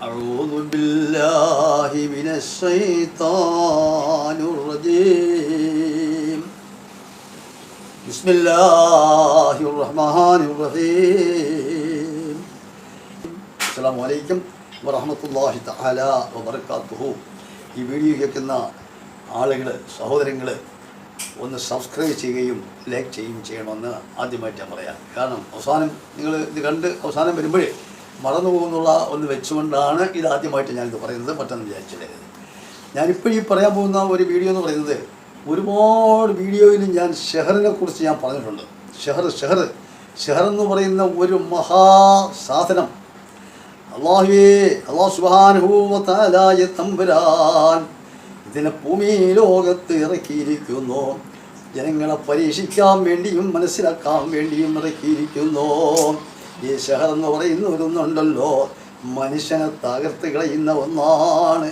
أعوذ بالله من الشيطان الرجيم بسم الله الرحمن الرحيم السلام عليكم ورحمة الله تعالى وبركاته ഈ വീഡിയോ കേൾക്കുന്ന ആളുകൾ സഹോദരങ്ങൾ ഒന്ന് സബ്സ്ക്രൈബ് ചെയ്യുകയും ലൈക്ക് ചെയ്യുകയും ചെയ്യണമെന്ന് ആദ്യമായിട്ട് ഞാൻ പറയാം കാരണം അവസാനം നിങ്ങൾ ഇത് കണ്ട് അവസാനം വരുമ്പോഴേ മറന്നു പോകുന്നുള്ള ഒന്ന് വെച്ചുകൊണ്ടാണ് ഇത് ആദ്യമായിട്ട് ഞാനിത് പറയുന്നത്. പെട്ടെന്ന് വിചാരിച്ചില്ല ഞാനിപ്പോൾ ഈ പറയാൻ പോകുന്ന ഒരു വീഡിയോ എന്ന് പറയുന്നത് ഒരുപാട് വീഡിയോയിൽ ഞാൻ ഷെഹറിനെ കുറിച്ച് ഞാൻ പറഞ്ഞിട്ടുണ്ട്. ഷെഹർ ഷെഹർ ഷെഹർ എന്ന് പറയുന്ന ഒരു മഹാസാധനം. അള്ളാഹുവേ അള്ളാഹു സുബാനുഭൂവത്താലായ തമ്പുരാൻ ഇതിനെ ഭൂമി ലോകത്ത് ഇറക്കിയിരിക്കുന്നു. ജനങ്ങളെ പരീക്ഷിക്കാൻ വേണ്ടിയും മനസ്സിലാക്കാൻ വേണ്ടിയും ഇറക്കിയിരിക്കുന്നു. ഈ ഷഹർ എന്ന് പറയുന്ന ഒരുന്നുണ്ടല്ലോ മനുഷ്യനെ തകർത്ത് കളയുന്ന ഒന്നാണ്.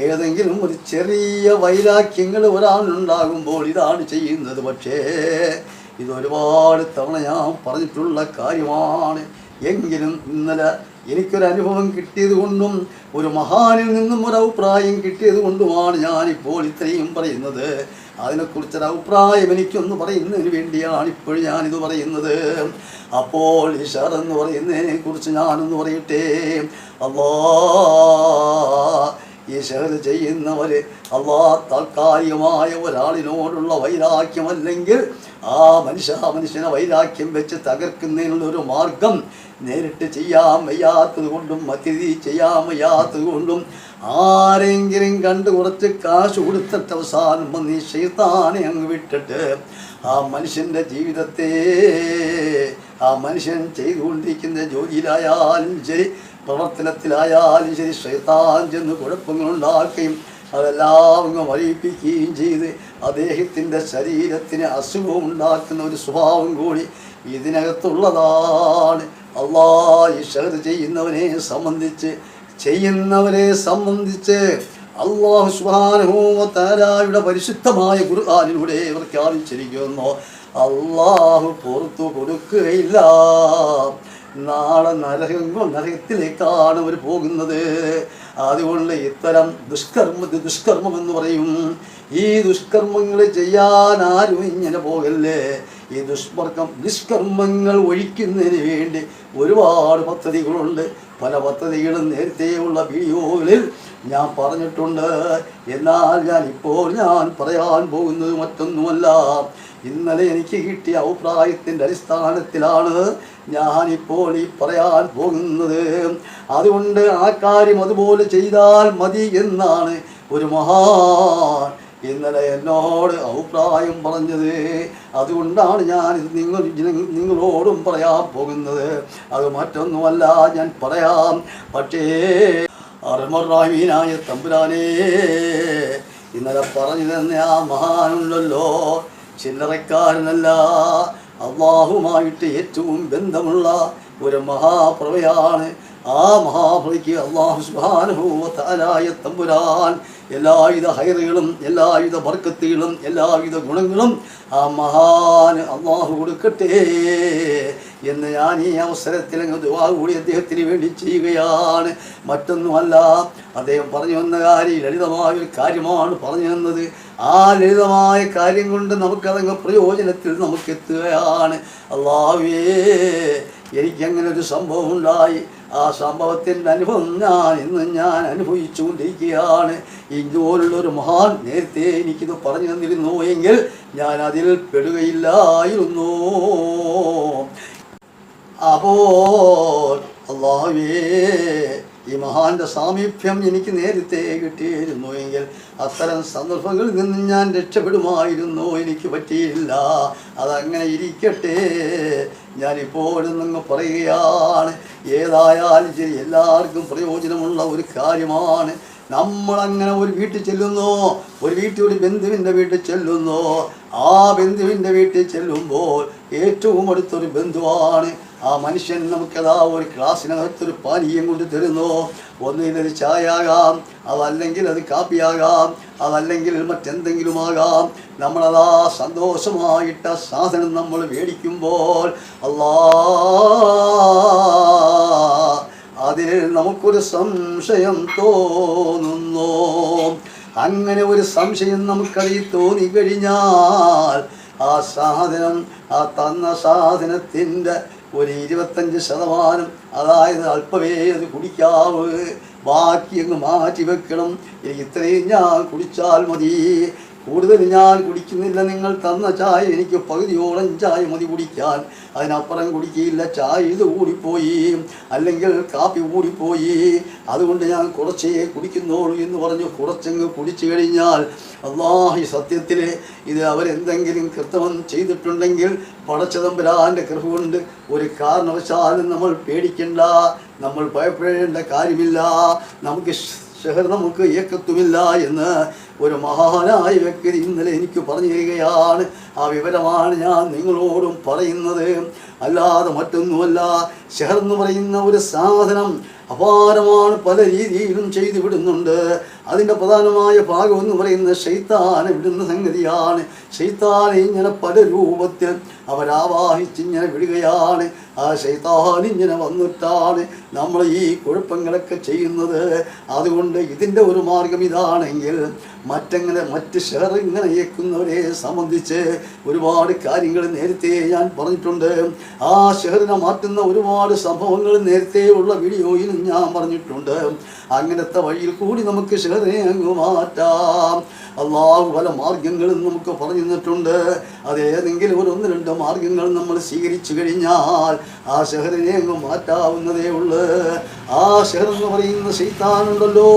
ഏതെങ്കിലും ഒരു ചെറിയ വൈരാഗ്യങ്ങൾ ഒരാളുണ്ടാകുമ്പോൾ ഇതാണ് ചെയ്യുന്നത്. പക്ഷേ ഇതൊരുപാട് തവണ ഞാൻ പറഞ്ഞിട്ടുള്ള കാര്യമാണ്. എങ്കിലും ഇന്നലെ എനിക്കൊരു അനുഭവം കിട്ടിയത് കൊണ്ടും ഒരു മഹാനിൽ നിന്നും ഒരു അഭിപ്രായം കിട്ടിയത് കൊണ്ടുമാണ് ഞാനിപ്പോൾ ഇത്രയും പറയുന്നത്. അതിനെക്കുറിച്ചൊരു അഭിപ്രായം എനിക്കൊന്ന് പറയുന്നതിന് വേണ്ടിയാണ് ഇപ്പോൾ ഞാനിത് പറയുന്നത്. അപ്പോൾ ഇഷാർ എന്ന് പറയുന്നതിനെ കുറിച്ച് ഞാനൊന്ന് പറയട്ടെ. അല്ലാ ഈ ഷഹർ ചെയ്യുന്നവർ അള്ളാ താൽക്കാലികമായ ഒരാളിനോടുള്ള വൈരാഗ്യമല്ലെങ്കിൽ ആ മനുഷ്യ ആ മനുഷ്യനെ വൈരാഗ്യം വെച്ച് തകർക്കുന്നതിനുള്ളൊരു മാർഗം നേരിട്ട് ചെയ്യാൻ വയ്യാത്തത് കൊണ്ടും മതിഥി ചെയ്യാൻ വയ്യാത്തത് കൊണ്ടും ആരെങ്കിലും കണ്ട് കുറച്ച് കാശ് കൊടുത്തിട്ട് അവസാനം വന്ന് ശൈത്താനെ അങ്ങ് വിട്ടിട്ട് ആ മനുഷ്യന്റെ ജീവിതത്തെ ആ മനുഷ്യൻ ചെയ്തുകൊണ്ടിരിക്കുന്ന ജോലിയിലായാലും ശരി പ്രവർത്തനത്തിലായാലും ശരി ശൈത്താൻ ചെന്ന് കുഴപ്പങ്ങളുണ്ടാക്കുകയും അതെല്ലാം അങ്ങ് മറിയിപ്പിക്കുകയും ചെയ്ത് അദ്ദേഹത്തിന്റെ ശരീരത്തിന് അസുഖം ഉണ്ടാക്കുന്ന ഒരു സ്വഭാവം കൂടി ഇതിനകത്തുള്ളതാണ്. അള്ളാ ഈ ഷഹർ ചെയ്യുന്നവനെ സംബന്ധിച്ച് ചെയ്യുന്നവരെ സംബന്ധിച്ച് അള്ളാഹു സുബാനുഭൂമത്താരായുടെ പരിശുദ്ധമായ ഗുരുതാനിലൂടെ പ്രഖ്യാപിച്ചിരിക്കുന്നു. അള്ളാഹു പുറത്തു കൊടുക്കുകയില്ല. നാളെ നരകം നരകത്തിലേക്കാണ് അവർ പോകുന്നത്. അതുകൊണ്ട് ഇത്തരം ദുഷ്കർമ്മ ദുഷ്കർമ്മം എന്ന് പറയും. ഈ ദുഷ്കർമ്മങ്ങൾ ചെയ്യാൻ ആരും ഇങ്ങനെ പോകല്ലേ? ഈ ദുഷ്മർഗം നിഷ്കർമ്മങ്ങൾ ഒഴിക്കുന്നതിന് വേണ്ടി ഒരുപാട് പദ്ധതികളുണ്ട്. പല പദ്ധതികളും നേരത്തെയുള്ള വീഡിയോകളിൽ ഞാൻ പറഞ്ഞിട്ടുണ്ട്. എന്നാൽ ഞാൻ ഇപ്പോൾ ഞാൻ പറയാൻ പോകുന്നത് മറ്റൊന്നുമല്ല. ഇന്നലെ എനിക്ക് കിട്ടിയ അഭിപ്രായത്തിന്റെ അടിസ്ഥാനത്തിലാണ് ഞാനിപ്പോൾ ഈ പറയാൻ പോകുന്നത്. അതുകൊണ്ട് ആ കാര്യം അതുപോലെ ചെയ്താൽ മതി എന്നാണ് ഒരു മഹാൻ ഇന്നലെ എന്നോട് അഭിപ്രായം പറഞ്ഞത്. അതുകൊണ്ടാണ് ഞാൻ ഇത് നിങ്ങൾ നിങ്ങളോടും പറയാൻ പോകുന്നത്. അത് മറ്റൊന്നുമല്ല ഞാൻ പറയാം. പക്ഷേ അർമറാമീനായ തമ്പുരാനേ ഇന്നലെ പറഞ്ഞു തന്നെ ആ മഹാനുണ്ടല്ലോ. ചില്ലറക്കാരനല്ല അള്ളാഹുമായിട്ട് ഏറ്റവും ബന്ധമുള്ള ഒരു മഹാപ്രഭയാണ് ആ മഹാബലിക്ക് അള്ളാഹു തമ്പുരാൻ എല്ലാവിധ ഹൈറുകളും എല്ലാവിധ ബർക്കത്തുകളും എല്ലാവിധ ഗുണങ്ങളും ആ മഹാന് അള്ളാഹു കൊടുക്കട്ടെ എന്ന് ഞാൻ ഈ അവസരത്തിൽ അങ്ങ് കൂടി അദ്ദേഹത്തിന് വേണ്ടി ചെയ്യുകയാണ്. മറ്റൊന്നുമല്ല അദ്ദേഹം പറഞ്ഞു വന്ന കാര്യം ലളിതമായ ഒരു കാര്യമാണ് പറഞ്ഞു തന്നത്. ആ ലളിതമായ കാര്യം കൊണ്ട് നമുക്കതങ്ങ് പ്രയോജനത്തിൽ നമുക്ക് എത്തുകയാണ്. അള്ളാഹുവേ എനിക്കങ്ങനെ ഒരു സംഭവം ഉണ്ടായി ആ സംഭവത്തിന്റെ അനുഭവം ഞാൻ ഇന്ന് ഞാൻ അനുഭവിച്ചുകൊണ്ടിരിക്കുകയാണ്. ഇതുപോലുള്ളൊരു മഹാൻ നേരത്തെ എനിക്കിത് പറഞ്ഞു തന്നിരുന്നു എങ്കിൽ ഞാൻ അതിൽ പെടുകയില്ലായിരുന്നു. അപ്പോൾ അള്ളാഹുവേ ഈ മഹാന്റെ സാമീപ്യം എനിക്ക് നേരത്തെ കിട്ടിയിരുന്നു എങ്കിൽ അത്തരം സന്ദർഭങ്ങളിൽ നിന്ന് ഞാൻ രക്ഷപ്പെടുമായിരുന്നു. എനിക്ക് പറ്റിയില്ല. അതങ്ങനെ ഇരിക്കട്ടെ. ഞാനിപ്പോഴും നിങ്ങൾ പറയുകയാണ്. ഏതായാലും ശരി എല്ലാവർക്കും പ്രയോജനമുള്ള ഒരു കാര്യമാണ്. നമ്മളങ്ങനെ ഒരു വീട്ടിൽ ചെല്ലുന്നു. ഒരു വീട്ടിൽ ഒരു ബന്ധുവിന്റെ വീട്ടിൽ ചെല്ലുന്നു. ആ ബന്ധുവിന്റെ വീട്ടിൽ ചെല്ലുമ്പോൾ ഏറ്റവും അടുത്തൊരു ബന്ധുവാണ് ആ മനുഷ്യൻ നമുക്കതാ ഒരു ക്ലാസ്സിനകത്തൊരു പാനീയം കൊണ്ട് തരുന്നു. ഒന്നിനൊരു ചായ ആകാം അതല്ലെങ്കിൽ അത് കാപ്പിയാകാം അതല്ലെങ്കിൽ മറ്റെന്തെങ്കിലും ആകാം നമ്മളതാ സന്തോഷമായിട്ട സാധനം നമ്മൾ മേടിക്കുമ്പോൾ അല്ലാ അതിൽ നമുക്കൊരു സംശയം തോന്നുന്നു. അങ്ങനെ ഒരു സംശയം നമുക്കതിൽ തോന്നിക്കഴിഞ്ഞാൽ ആ സാധനം ആ തന്ന സാധനത്തിന്റെ ഒരു ഇരുപത്തഞ്ച് ശതമാനം അതായത് അല്പമേ അത് കുടിക്കാവ്. ബാക്കി അങ്ങ് മാറ്റി വെക്കണം. ഇത്രയും ഞാൻ കുടിച്ചാൽ മതി. കൂടുതൽ ഞാൻ കുടിക്കുന്നില്ല. നിങ്ങൾ തന്ന ചായ എനിക്ക് പകുതിയോളം ചായ മതി കുടിക്കാൻ. അതിനപ്പുറം കുടിക്കില്ല. ചായ ഇത് കൂടിപ്പോയി. അല്ലെങ്കിൽ കാപ്പി കൂടിപ്പോയി. അതുകൊണ്ട് ഞാൻ കുറച്ചേ കുടിക്കുന്നുള്ളൂ എന്ന് പറഞ്ഞു കുറച്ചങ്ങ് കുടിച്ചു കഴിഞ്ഞാൽ അള്ളാഹി സത്യത്തിൽ ഇത് അവരെന്തെങ്കിലും കൃത്യം ചെയ്തിട്ടുണ്ടെങ്കിൽ പടച്ചതമ്പരാന്റെ കൃപ കൊണ്ട് ഒരു കാരണവശാലും നമ്മൾ പേടിക്കണ്ട. നമ്മൾ ഭയപ്പെടേണ്ട കാര്യമില്ല. നമുക്ക് ഷഹർ നമുക്ക് ഏക്കത്തുമില്ല എന്ന് ഒരു മഹാനായ വ്യക്തി ഇന്നലെ എനിക്ക് പറഞ്ഞു തരികയാണ് ആ വിവരമാണ് ഞാൻ നിങ്ങളോടും പറയുന്നത്. അല്ലാതെ മറ്റൊന്നുമല്ല. ഷഹർ എന്ന് പറയുന്ന ഒരു സാധനം അപാരമാണ് പല രീതിയിലും ചെയ്തു വിടുന്നുണ്ട്. അതിന്റെ പ്രധാനമായ ഭാഗം എന്ന് പറയുന്നത് ഷെയ്ത്താനെ വിടുന്ന സംഗതിയാണ്. ഷെയ്ത്താനെ ഇങ്ങനെ പല രൂപത്തിൽ അവരാവാഹിച്ചിങ്ങനെ വിടുകയാണ്. ആ ഷെയ്ത്താൻ ഇങ്ങനെ വന്നിട്ടാണ് നമ്മൾ ഈ കുഴപ്പങ്ങളൊക്കെ ചെയ്യുന്നത്. അതുകൊണ്ട് ഇതിന്റെ ഒരു മാർഗം ഇതാണെങ്കിൽ മറ്റങ്ങനെ മറ്റ് ഷെയർ ഇങ്ങനെ ഇയക്കുന്നവരെ സംബന്ധിച്ച് ഒരുപാട് കാര്യങ്ങൾ നേരത്തെ ഞാൻ പറഞ്ഞിട്ടുണ്ട്. ആ ഷെയറിനെ മാറ്റുന്ന ഒരുപാട് സംഭവങ്ങൾ നേരത്തെയുള്ള വീഡിയോയിൽ ഞാൻ പറഞ്ഞിട്ടുണ്ട്. അങ്ങനത്തെ വഴിയിൽ കൂടി നമുക്ക് ശ്രദ്ധ അങ്ങ് മാറ്റാം. അള്ളാഹു പല മാർഗങ്ങളും നമുക്ക് പറഞ്ഞു തന്നിട്ടുണ്ട്. അതേതെങ്കിലും ഒരു ഒന്ന് രണ്ട് മാർഗങ്ങൾ നമ്മൾ സ്വീകരിച്ചു കഴിഞ്ഞാൽ ആ ശഹറിനെ അങ്ങ് മാറ്റാവുന്നതേ ഉള്ളൂ. ആ ശഹർ എന്ന് പറയുന്ന ശൈത്താനുണ്ടല്ലോ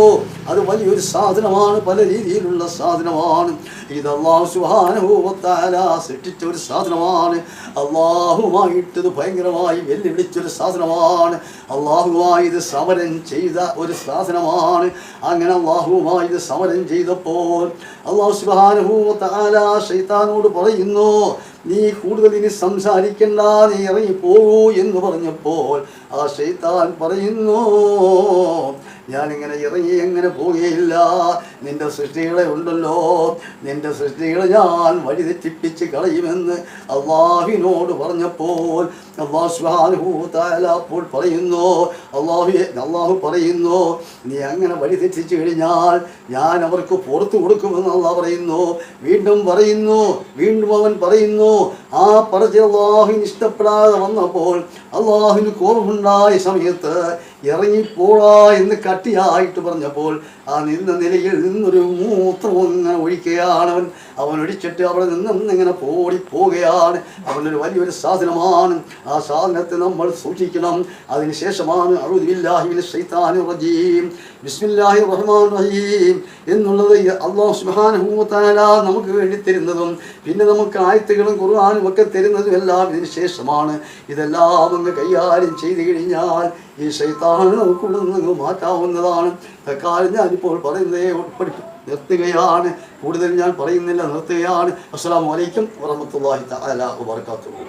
അത് വലിയൊരു സാധനമാണ് പല രീതിയിലുള്ള സാധനമാണ്. ഇത് അള്ളാഹു സുഹാനുഭവത്താല സൃഷ്ടിച്ച ഒരു സാധനമാണ്. അള്ളാഹുമായിട്ടത് ഭയങ്കരമായി വെല്ലുവിളിച്ചൊരു സാധനമാണ്. അള്ളാഹുമായി ഇത് സമരം ചെയ്ത ഒരു സാധനമാണ്. അങ്ങനെ അള്ളാഹുമായി ഇത് സമരം ചെയ്തപ്പോൾ അള്ളാഹു സുബാനുഭൂത്താല ഷെയ്ത്താനോട് പറയുന്നു നീ കൂടുതൽ ഇനി സംസാരിക്കണ്ട നീ ഇറങ്ങി പോകൂ എന്ന് പറഞ്ഞപ്പോൾ ആ ശൈത്താൻ പറയുന്നു ഞാനിങ്ങനെ ഇറങ്ങി എങ്ങനെ പോവുകയില്ല നിന്റെ സൃഷ്ടികളെ ഉണ്ടല്ലോ. നിന്റെ സൃഷ്ടികളെ ഞാൻ വഴിതെറ്റിപ്പിച്ച് കളയുമെന്ന് അള്ളാഹിനോട് പറഞ്ഞപ്പോൾ അള്ളാഹു സുബ്ഹാനഹു അപ്പോൾ പറയുന്നു അള്ളാഹു അള്ളാഹു പറയുന്നു നീ അങ്ങനെ വഴി തെറ്റിച്ചു കഴിഞ്ഞാൽ ഞാൻ അവർക്ക് പുറത്തു കൊടുക്കുമെന്ന് അള്ളാഹ് പറയുന്നു. വീണ്ടും പറയുന്നു വീണ്ടും അവൻ പറയുന്നു を ആ പറഞ്ഞ അള്ളാഹുവിന് ഇഷ്ടപ്പെടാതെ വന്നപ്പോൾ അള്ളാഹുവിന് കോപമുണ്ടായ സമയത്ത് ഇറങ്ങിപ്പോടാ എന്ന് കട്ടിയായിട്ട് പറഞ്ഞപ്പോൾ ആ നിന്ന നിലയിൽ നിന്നൊരു മൂത്രം ഇങ്ങനെ ഒഴിക്കുകയാണ് അവൻ. അവൻ ഒഴിച്ചിട്ട് അവിടെ നിന്നും ഇങ്ങനെ പോടി പോവുകയാണ്. അവനൊരു വലിയൊരു സാധനമാണ്. ആ സാധനത്തെ നമ്മൾ സൂക്ഷിക്കണം. അതിനുശേഷമാണ് റജീം. ബിസ്മില്ലാഹി റഹ്മാൻ റഹീം എന്നുള്ളത് അള്ളാഹു സുബ്ഹാനഹു തആല നമുക്ക് വേണ്ടി തരുന്നതും പിന്നെ നമുക്ക് ആയത്തുകളും ഖുർആനും ഒക്കെ തരുന്നതും എല്ലാം ഇതിന് ശേഷമാണ്. ഇതെല്ലാം അങ്ങ് കൈകാര്യം ചെയ്തു കഴിഞ്ഞാൽ ഈ ശൈത്താണ് നമുക്കുള്ളിൽ നിന്ന് മാറ്റാവുന്നതാണ്. തക്കാലം ഞാനിപ്പോൾ പറയുന്നതേ നിർത്തുകയാണ്. കൂടുതൽ ഞാൻ പറയുന്നില്ല നിർത്തുകയാണ്. അസ്സാം വലൈക്കും വറഹമത്തല്ലാഹി തആല വബറകാതുഹു.